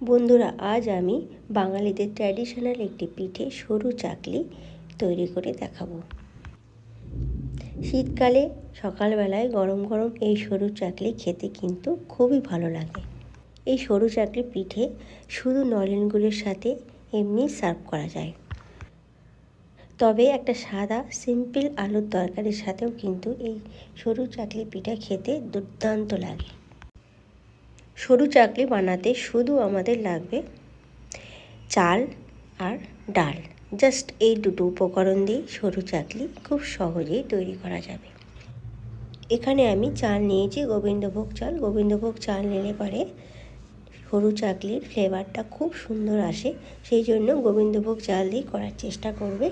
বন্ধুরা, আজ আমি বাঙালিদের ট্র্যাডিশনাল একটি পিঠে সরু চাকলি তৈরি করে দেখাবো। শীতকালে সকালবেলায় গরম গরম এই সরু চাকলি খেতে কিন্তু খুবই ভালো লাগে। এই সরু চাকলি পিঠে শুধু নলেন গুড়ের সাথে এমনি সার্ভ করা যায়। তবে একটা সাদা সিম্পল আলুর তরকারির সাথেও কিন্তু এই সরু চাকলি পিঠা খেতে দুর্দান্ত লাগে। সরু চাকলি বানাতে শুধু আমাদের লাগবে চাল আর ডাল। জাস্ট এই দুটো উপকরণ দিয়ে সরু চাকলি খুব সহজেই তৈরি করা যাবে। এখানে আমি চাল নিয়েছি, গোবিন্দভোগ চাল। গোবিন্দভোগ চাল নিলে পরে সরু চাকলির ফ্লেভারটা খুব সুন্দর আসে। সেই জন্য গোবিন্দভোগ চাল দিয়ে করার চেষ্টা করবে।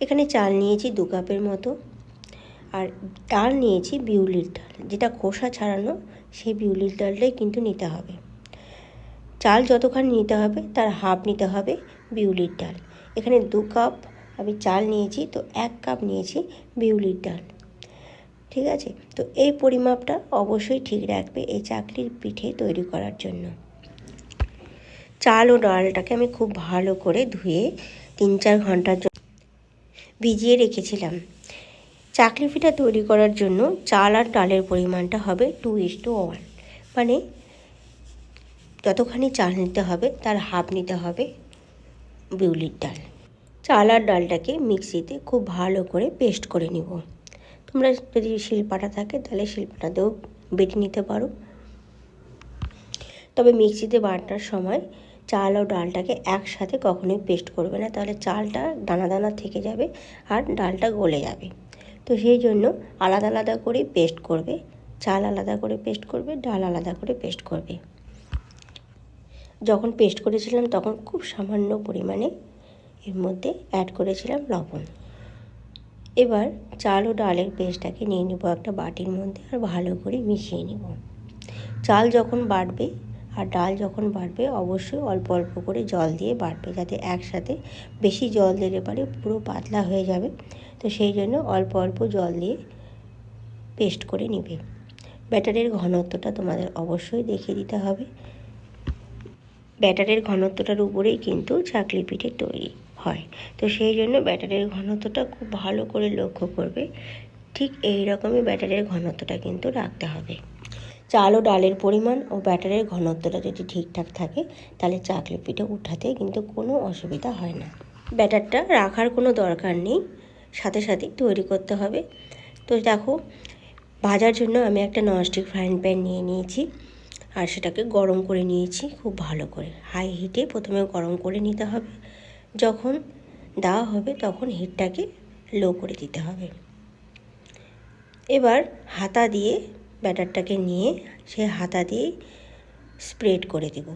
এখানে চাল নিয়েছি দু কাপের মতো। আর ডাল নিয়েছি বিউলির ডাল, যেটা খোসা ছাড়ানো সেই বিউলির ডালটাই কিন্তু নিতে হবে। চাল যতখানি নিতে হবে, তার হাফ নিতে হবে বিউলির ডাল এখানে দু কাপ আমি চাল নিয়েছি, তো এক কাপ নিয়েছি বিউলির ডাল ঠিক আছে? তো এই পরিমাপটা অবশ্যই ঠিক রাখবে এই চাকলির পিঠে তৈরি করার জন্য। চাল ও ডালটাকে আমি খুব ভালো করে ধুয়ে তিন চার ঘণ্টার জন্য ভিজিয়ে রেখেছিলাম। চাকলি পিঠা তৈরি করার জন্য চাল আর ডালের পরিমাণটা হবে টু ইস টু ওয়ান মানে যতখানি চাল নিতে হবে, তার হাফ নিতে হবে বিউলির ডাল। চাল আর ডালটাকে মিক্সিতে খুব ভালো করে পেস্ট করে নিব। তোমরা যদি শিলপাটা থাকে, তাহলে শিলপাটাতেও বেটে নিতে পারো। তবে মিক্সিতে বাটার সময় চাল ও ডালটাকে একসাথে কখনোই পেস্ট করবে না, তাহলে চালটা দানা দানা থেকে যাবে আর ডালটা গলে যাবে। তো সেই জন্য আলাদা আলাদা করে পেস্ট করবে, চাল আলাদা করে পেস্ট করবে, ডাল আলাদা করে পেস্ট করবে। যখন পেস্ট করেছিলাম তখন খুব সামান্য পরিমাণে এর মধ্যে অ্যাড করেছিলাম লবণ। এবার চাল ও ডালের পেস্টটাকে নিয়ে নেব একটা বাটির মধ্যে আর ভালো করে মিশিয়ে নেব। চাল যখন বাটবে আর ডাল যখন বাড়বে, অবশ্যই অল্প অল্প করে জল দিয়ে বাড়বে যাতে একসাথে বেশি জল দিলে পারে পুরো পাতলা হয়ে যাবে। তো সেই জন্য অল্প অল্প জল দিয়ে পেস্ট করে নিবে। ব্যাটারের ঘনত্বটা তোমাদের অবশ্যই দেখিয়ে দিতে হবে। ব্যাটারের ঘনত্বটার উপরেই কিন্তু চাকলি পিঠে তৈরি হয়। তো সেই জন্য ব্যাটারের ঘনত্বটা খুব ভালো করে লক্ষ্য করবে। ঠিক এই রকমই ব্যাটারের ঘনত্বটা কিন্তু রাখতে হবে। চাল ও ডালের পরিমাণ ও ব্যাটারের ঘনত্বটা যদি ঠিকঠাক থাকে, তাহলে চাকলি পিঠে উঠাতে কিন্তু কোনো অসুবিধা হয় না। ব্যাটারটা রাখার কোনো দরকার নেই। সাথে সাথে তৈরি করতে হবে। তো দেখো, ভাজার জন্য আমি একটা ননস্টিক ফ্রাইং প্যান নিয়ে নিয়েছি আর সেটাকে গরম করে নিয়েছি খুব ভালো করে। হাই হিটে প্রথমে গরম করে নিতে হবে। যখন দেওয়া হবে তখন হিটটাকে লো করে দিতে হবে। এবার হাতা দিয়ে ব্যাটারটাকে নিয়ে সে হাতা দিয়ে স্প্রেড করে দিব।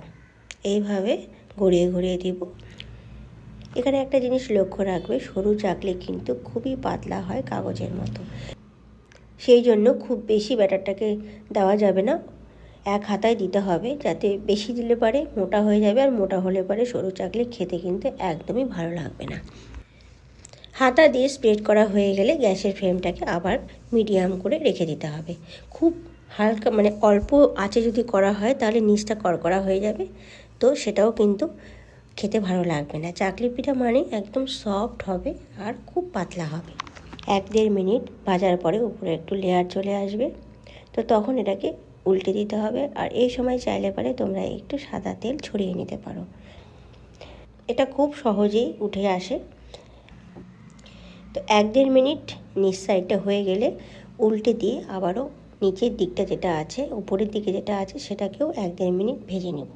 এইভাবে গড়িয়ে গড়িয়ে দিব। এখানে একটা জিনিস লক্ষ্য রাখবে, সরু চাকলে কিন্তু খুবই পাতলা হয় কাগজের মতো। সেই জন্য খুব বেশি ব্যাটারটাকে দেওয়া যাবে না। এক হাতায় দিতে হবে, যাতে বেশি দিলে পারে মোটা হয়ে যাবে আর মোটা হলে পারে সরু চাকলে খেতে কিন্তু একদমই ভালো লাগবে না। হাতা দিয়ে স্প্রেড করা হয়ে গেলে গ্যাসের ফ্লেমটাকে আবার মিডিয়াম করে রেখে দিতে হবে। খুব হালকা মানে অল্প আঁচে যদি করা হয় তাহলে নিচটা কড়কড়া হয়ে যাবে। তো সেটাও কিন্তু খেতে ভালো লাগবে না। চাকলি পিঠা মানে একদম সফট হবে আর খুব পাতলা হবে। এক দেড় মিনিট ভাজার পরে উপরে একটু লেয়ার চলে আসবে। তো তখন এটাকে উল্টে দিতে হবে। আর এই সময় চাইলে পারে তোমরা একটু সাদা তেল ছড়িয়ে নিতে পারো। এটা খুব সহজেই উঠে আসে। তো এক দেড় মিনিট নিচ সাইডটা হয়ে গেলে উল্টে দিয়ে আবারও নিচের দিকটা যেটা আছে, উপরের দিকে যেটা আছে, সেটাকেও এক দেড় মিনিট ভেজে নেব।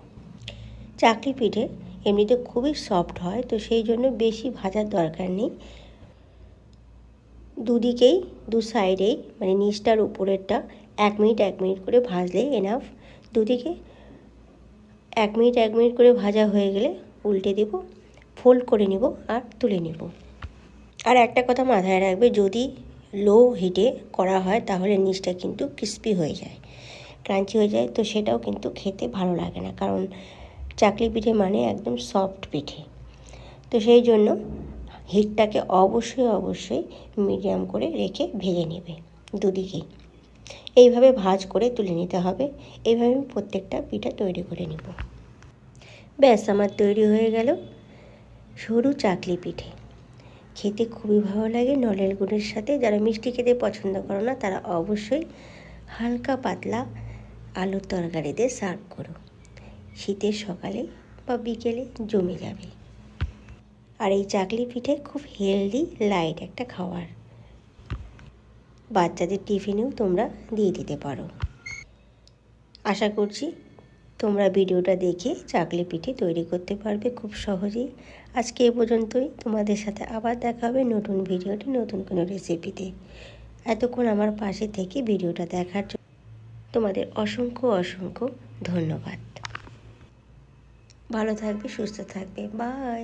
চাকলি পিঠে এমনিতে খুবই সফট হয়, তো সেই জন্য বেশি ভাজার দরকার নেই। দুদিকেই, দু সাইডেই মানে নিচটার উপরেরটা এক মিনিট এক মিনিট করে ভাজলেই এনাফ দুদিকে এক মিনিট এক মিনিট করে ভাজা হয়ে গেলে উল্টে দেব ফোল্ড করে নিব আর তুলে নেব। আর একটা কথা মাথায় রাখবে, যদি লো হিটে করা হয় তাহলে নিচটা কিন্তু ক্রিস্পি হয়ে যায় ক্রাঞ্চি হয়ে যায়, তো সেটাও কিন্তু খেতে ভালো লাগে না, কারণ চাকলি পিঠে মানে একদম সফট পিঠে। তো সেই জন্য হিটটাকে অবশ্যই অবশ্যই মিডিয়াম করে রেখে ভেজে নেবে দুদিকেই এইভাবে ভাজ করে তুলে নিতে হবে, এইভাবে আমি প্রত্যেকটা পিঠা তৈরি করে নেব। ব্যাস, আমার তৈরি হয়ে গেল সরু চাকলি পিঠে। খেতে খুবই ভালো লাগে। নলের গুড়ের সাথে যারা মিষ্টি খেতে পছন্দ করো না, তারা অবশ্যই হালকা পাতলা আলুর তরকারি দিয়ে সার্ভ করো। শীতের সকালে বা বিকেলে জমে যাবে। আর এই চাকলি পিঠে খুব হেলদি লাইট একটা খাবার। বাচ্চাদের টিফিনেও তোমরা দিয়ে দিতে পারো। আশা করছি তোমরা ভিডিওটা দেখে চাকলি পিঠে তৈরি করতে পারবে খুব সহজেই। আজকে এ পর্যন্তই। তোমাদের সাথে আবার দেখা হবে নতুন ভিডিওটি নতুন কোনো রেসিপিতে এতক্ষণ আমার পাশে থেকে ভিডিওটা দেখার জন্য তোমাদের অসংখ্য অসংখ্য ধন্যবাদ। ভালো থাকবে, সুস্থ থাকবে। বাই